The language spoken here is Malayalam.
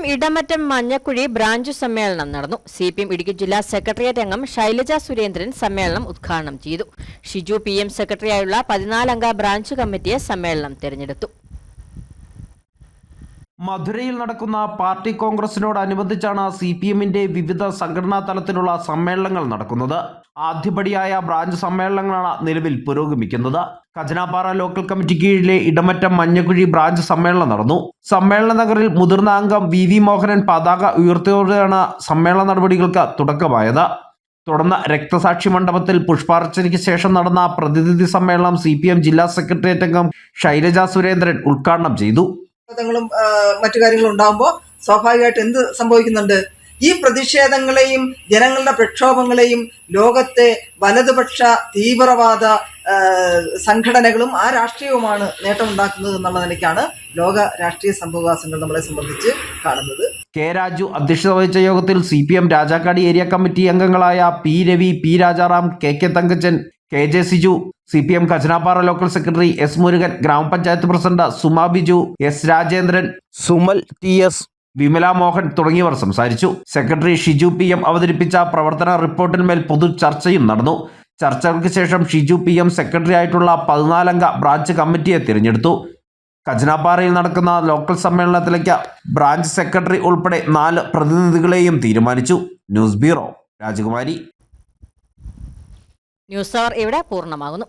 എം ഇടമറ്റം മഞ്ഞക്കുഴി ബ്രാഞ്ച് സമ്മേളനം നടന്നു. സി പി എം ഇടുക്കി ജില്ലാ സെക്രട്ടേറിയറ്റ് അംഗം ശൈലജ സുരേന്ദ്രൻ സമ്മേളനം ഉദ്ഘാടനം ചെയ്തു. ഷിജു പി എം സെക്രട്ടറിയായുള്ള പതിനാലംഗ ബ്രാഞ്ച് കമ്മിറ്റിയെ സമ്മേളനം തെരഞ്ഞെടുത്തു. മധുരയിൽ നടക്കുന്ന പാർട്ടി കോൺഗ്രസിനോടനുബന്ധിച്ചാണ് സി പി എമ്മിന്റെ വിവിധ സംഘടനാ തലത്തിലുള്ള സമ്മേളനങ്ങൾ നടക്കുന്നത്. ആദ്യപടിയായ ബ്രാഞ്ച് സമ്മേളനങ്ങളാണ് നിലവിൽ പുരോഗമിക്കുന്നത്. ഖജനാപാറ ലോക്കൽ കമ്മിറ്റി കീഴിലെ ഇടമറ്റം മഞ്ഞക്കുഴി ബ്രാഞ്ച് സമ്മേളനം നടന്നു. സമ്മേളന നഗറിൽ മുതിർന്ന അംഗം വി വി മോഹനൻ പതാക ഉയർത്തിയോടെയാണ് സമ്മേളന നടപടികൾക്ക് തുടക്കമായത്. തുടർന്ന് രക്തസാക്ഷി മണ്ഡപത്തിൽ പുഷ്പാർച്ചനയ്ക്ക് ശേഷം നടന്ന പ്രതിനിധി സമ്മേളനം സി ജില്ലാ സെക്രട്ടേറിയറ്റ് അംഗം ശൈലജ സുരേന്ദ്രൻ ഉദ്ഘാടനം ചെയ്തു. പ്രതിഷേധങ്ങളും മറ്റു കാര്യങ്ങളും ഉണ്ടാകുമ്പോൾ സ്വാഭാവികമായിട്ട് എന്ത് സംഭവിക്കുന്നുണ്ട്? ഈ പ്രതിഷേധങ്ങളെയും ജനങ്ങളുടെ പ്രക്ഷോഭങ്ങളെയും ലോകത്തെ വലതുപക്ഷ തീവ്രവാദ സംഘടനകളും ആ രാഷ്ട്രീയവുമാണ് നേട്ടമുണ്ടാക്കുന്നത് എന്നുള്ള നിലയ്ക്കാണ് ലോക രാഷ്ട്രീയ സംഭവവാസങ്ങൾ നമ്മളെ സംബന്ധിച്ച് കാണുന്നത്. കെ രാജു അധ്യക്ഷത വഹിച്ച യോഗത്തിൽ C P M Rajakkad area committee അംഗങ്ങളായ P Ravi P Rajaram K K Thankachan K J Siju C P M Khajanappara local secretary S Murugan ഗ്രാമപഞ്ചായത്ത് president Suma Biju S Rajendran Sumal T S Vimala Mohan തുടങ്ങിയവർ സംസാരിച്ചു. സെക്രട്ടറി ഷിജു പി എം അവതരിപ്പിച്ച പ്രവർത്തന റിപ്പോർട്ടിന്മേൽ പൊതു ചർച്ചയും നടന്നു. ചർച്ചകൾക്ക് ശേഷം ഷിജു പി എം സെക്രട്ടറി ആയിട്ടുള്ള പതിനാലംഗ ബ്രാഞ്ച് കമ്മിറ്റിയെ തിരഞ്ഞെടുത്തു. ഖജനാപ്പാറയിൽ നടക്കുന്ന ലോക്കൽ സമ്മേളനത്തിലേക്ക് ബ്രാഞ്ച് സെക്രട്ടറി ഉൾപ്പെടെ നാല് പ്രതിനിധികളെയും തീരുമാനിച്ചു. News bureau Rajakumari. News hour ഇവിടെ പൂർണമാകുന്നു.